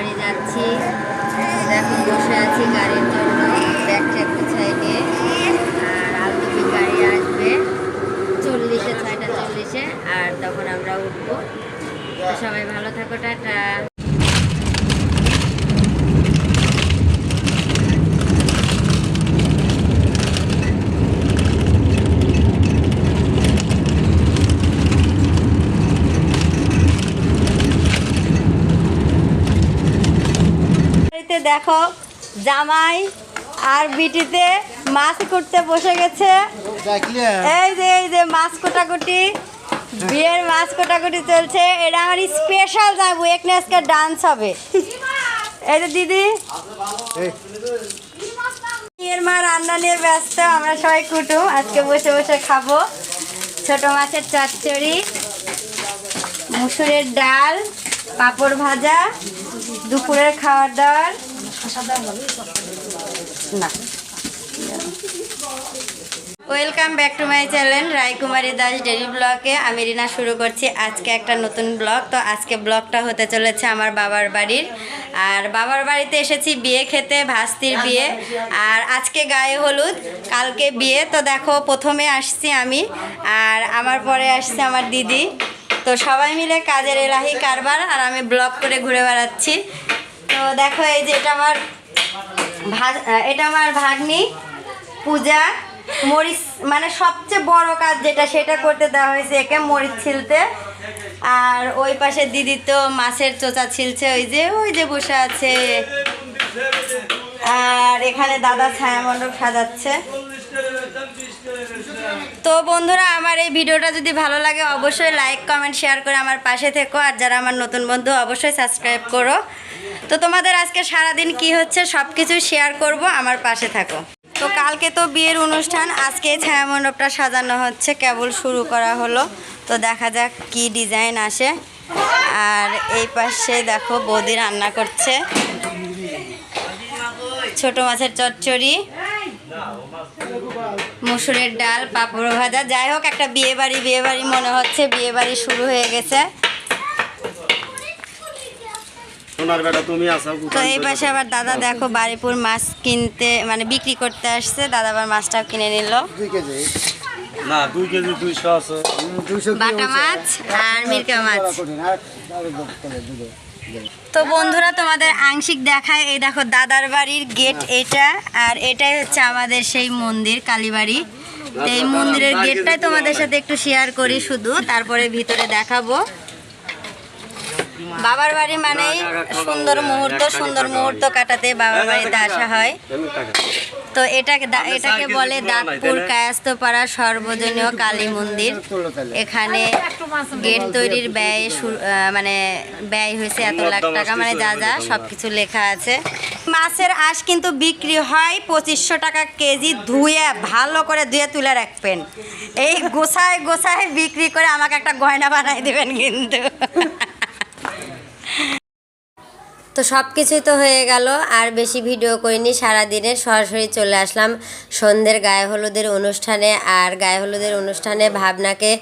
বাড়ি যাচ্ছি। দেখো, বসে আছি গাড়ির জন্য। ব্যাগ ট্যাগ গুছাই নিয়ে আর দুটি গাড়ি আসবে। চল্লিশে, ছয়টা চল্লিশে। আর তখন আমরা উঠবো। সবাই ভালো থাকো, টাটা বাড়িতে দেখো, জামাই আর বিটিতে মাছ করতে বসে গেছে। এই যে এই যে মাছ কোটাকুটি, বিয়ের মাছ কোটাকুটি চলছে। এটা আমার স্পেশাল যাব এখানে আজকে ডান্স হবে। এই যে দিদি, বিয়ের মা রান্না নিয়ে ব্যস্ত, আমরা সবাই কুটুম আজকে বসে বসে খাব। ছোট মাছের চচ্চড়ি, মুসুরের ডাল, পাঁপড় ভাজা, দুপুরের খাওয়ার দাওয়ার। Welcome back to my channel Rajkumari Das dairy ব্লগে আমি রিনা, শুরু করছি আজকে একটা নতুন ব্লগ তো আজকে ব্লগটা হতে চলেছে আমার বাবার বাড়ির। আর বাবার বাড়িতে এসেছি বিয়ে খেতে, ভাস্তির বিয়ে। আর আজকে গায়ে হলুদ, কালকে বিয়ে। তো দেখো, প্রথমে আসছি আমি, আর আমার পরে আসছে আমার দিদি। তো সবাই মিলে কাজের এলাহি কারবার, আর আমি ব্লগ করে ঘুরে বেড়াচ্ছি। তো দেখো এই যে এটা আমার এটা আমার ভাগ্নি, পূজা, মরিচ মানে সবচেয়ে বড় কাজ যেটা, সেটা করতে দেওয়া হয়েছে একে মরিচ ছিলতে। আর ওই পাশে দিদি তো মাছের চোচা ছিলছে, ওই যে ওই যে বসে আছে। আর এখানে দাদা ছায়া মণ্ডপ সাজাচ্ছে। তো বন্ধুরা, আমার এই ভিডিওটা যদি ভালো লাগে, অবশ্যই লাইক কমেন্ট শেয়ার করে আমার পাশে থেকো। আর যারা আমার নতুন বন্ধু, অবশ্যই সাবস্ক্রাইব করো। তো তোমাদের আজকে সারাদিন কি হচ্ছে সব কিছু শেয়ার করব, আমার পাশে থাকো। তো কালকে তো বিয়ের অনুষ্ঠান, আজকে ছায়া মণ্ডপটা সাজানো হচ্ছে, কেবল শুরু করা হলো। তো দেখা যাক কি ডিজাইন আসে। আর এই পাশে দেখো বৌদি রান্না করছে। ছোট মাছের চচ্চড়ি। মুসুরের ডাল পাঁপড় ভাজা। যাই হোক একটা বিয়ে বাড়ি বিয়ে বাড়ি মনে হচ্ছে বিয়ে বাড়ি শুরু হয়ে গেছে। তো এই পাশে আবার দাদা দেখো বাড়িপুর মাছ কিনতে মানে বিক্রি করতে আসছে। দাদা আবার মাছটাও কিনে নিল। না দুই কেজি দুইশো আছে। বাটা মাছ আর মিরকা মাছ। তো বন্ধুরা, তোমাদের আংশিক দেখায়, এই দেখো দাদার বাড়ির গেট এটা, আর এটাই হচ্ছে আমাদের সেই মন্দির, কালীবাড়ি। এই মন্দিরের গেটটাই তোমাদের সাথে একটু শেয়ার করি শুধু, তারপরে ভিতরে দেখাবো। বাবার বাড়ি মানেই সুন্দর মুহূর্ত সুন্দর মুহূর্ত কাটাতে বাবার বাড়িতে আসা হয়। তো এটাকে এটাকে বলে দাঁতপুর কায়াস্তপাড়া সর্বজনীয় কালী মন্দির। এখানে গেট তৈরির ব্যয় মানে ব্যয় হয়েছে এত লাখ টাকা মানে যা যা সব কিছু লেখা আছে। মাছের আঁশ কিন্তু বিক্রি হয় পঁচিশশো টাকা কেজি ধুয়ে ভালো করে ধুয়ে তুলে রাখবেন। এই গোছায় গোছায় বিক্রি করে আমাকে একটা গয়না বানাই দেবেন কিন্তু। তো সব কিছুই তো হয়ে গেল, আর বেশি ভিডিও করিনি সারাদিনের সরাসরি চলে আসলাম সন্ধ্যের গায়ে হলুদের অনুষ্ঠানে, আর গায়ে হলুদের অনুষ্ঠানে ভাবনাকে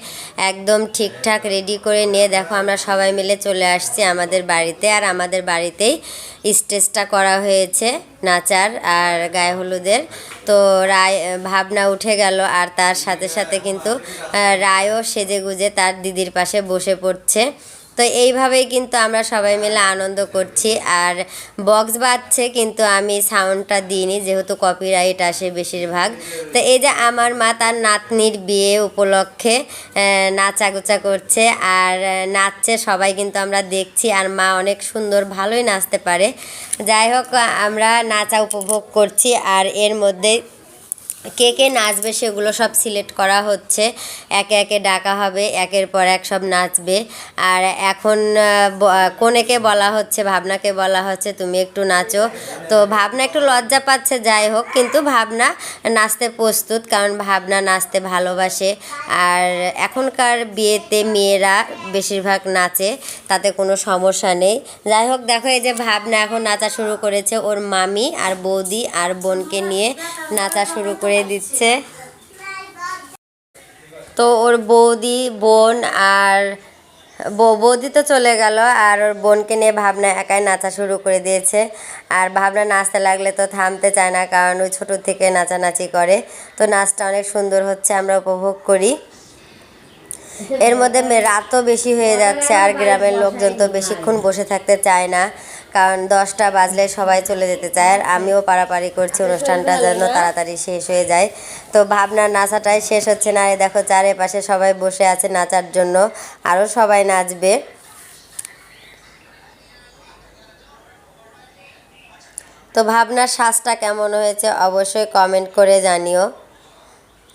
একদম ঠিকঠাক রেডি করে নিয়ে দেখো আমরা সবাই মিলে চলে আসছি আমাদের বাড়িতে, আর আমাদের বাড়িতেই স্টেজটা করা হয়েছে নাচার আর গায়ে হলুদের। তো রায়, ভাবনা উঠে গেল, আর তার সাথে সাথে কিন্তু রায়ও সেজে গুজে তার দিদির পাশে বসে পড়ছে। তো এইভাবেই কিন্তু আমরা সবাই মিলে আনন্দ করছি। আর বক্স বাজছে, কিন্তু আমি সাউন্ডটা দিইনি, যেহেতু কপিরাইট আসে বেশিরভাগ। তো এই যে আমার মা তার নাতনির বিয়ে উপলক্ষে নাচাগুচা করছে। আর নাচছে, সবাই কিন্তু আমরা দেখছি। আর মা অনেক সুন্দর, ভালোই নাচতে পারে। যাই হোক, আমরা নাচা উপভোগ করছি। আর এর মধ্যে কে কে নাচবে সেগুলো সব সিলেক্ট করা হচ্ছে। একে একে ডাকা হবে, একের পর এক সব নাচবে। আর এখন কনেকে বলা হচ্ছে, ভাবনাকে বলা হচ্ছে, তুমি একটু নাচো। তো ভাবনা একটু লজ্জা পাচ্ছে, যাই হোক, কিন্তু ভাবনা নাচতে প্রস্তুত, কারণ ভাবনা নাচতে ভালোবাসে। আর এখনকার বিয়েতে মেয়েরা বেশিরভাগ নাচে, তাতে কোনো সমস্যা নেই। যাই হোক, দেখো এই যে ভাবনা এখন নাচা শুরু করেছে, ওর মামি আর বৌদি আর বোনকে নিয়ে নাচা শুরু করে দিচ্ছে। তো ওর বৌদি, বোন আর বৌদি তো চলে গেল আর ওর বোনকে নিয়ে ভাবনা একাই নাচা শুরু করে দিয়েছে। আর ভাবনা নাচতে লাগলে তো থামতে চায় না কারণ ওই ছোটো থেকে নাচানাচি করে। তো নাচটা অনেক সুন্দর হচ্ছে, আমরা উপভোগ করি। এর মধ্যে রাতও বেশি হয়ে যাচ্ছে আর গ্রামের লোকজন তো বেশিক্ষণ বসে থাকতে চায় না। কারণ দশটা বাজলে সবাই চলে যেতে চায় আর আমিও পারাপারি করছি, অনুষ্ঠানটা যেন তাড়াতাড়ি শেষ হয়ে যায়। তো ভাবনার নাচাটাই শেষ হচ্ছে না। দেখো চারিপাশে সবাই বসে আছে নাচার জন্য। আরও সবাই নাচবে। তো ভাবনার শ্বাসটা কেমন হয়েছে অবশ্যই কমেন্ট করে জানিও।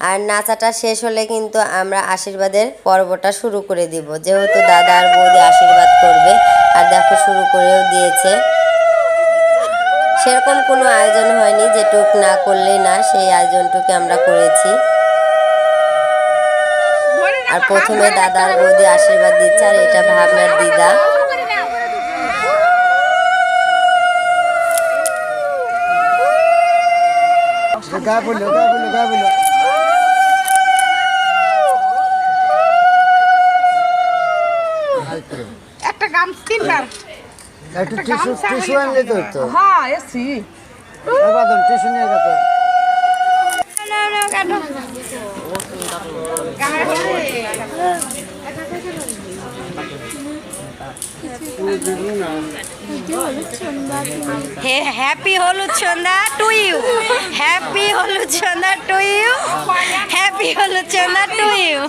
আর নাচাটা শেষ হলে কিন্তু আমরা আশীর্বাদের পর্বটা শুরু করে দিব। যেহেতু দাদা আর বৌদি আশীর্বাদ করবে আর দেখো শুরু করেও দিয়েছে। সেরকম কোনো আয়োজন হয়নি যেটুক না করলেই না, সেই আয়োজনটুকু আমরা করেছি। আর প্রথমে দাদা আর বৌদি আশীর্বাদ দিচ্ছে, আর এটা ভাবনার দিদা। গা বলল গা গা একটু টিস্যু টিস্যু আনলে তো তো হ্যাঁ এসি। বাদন টিস্যু নিয়ে গেছে হ্যাপি হলুদ সন্ধ্যা টু ইউ হ্যাপি হলুদ সন্ধ্যা টু ইউ হ্যাপি হলুদ সন্ধ্যা টু ইউ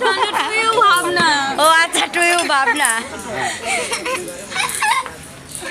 ও আচ্ছা টু ইউ ভাবনা।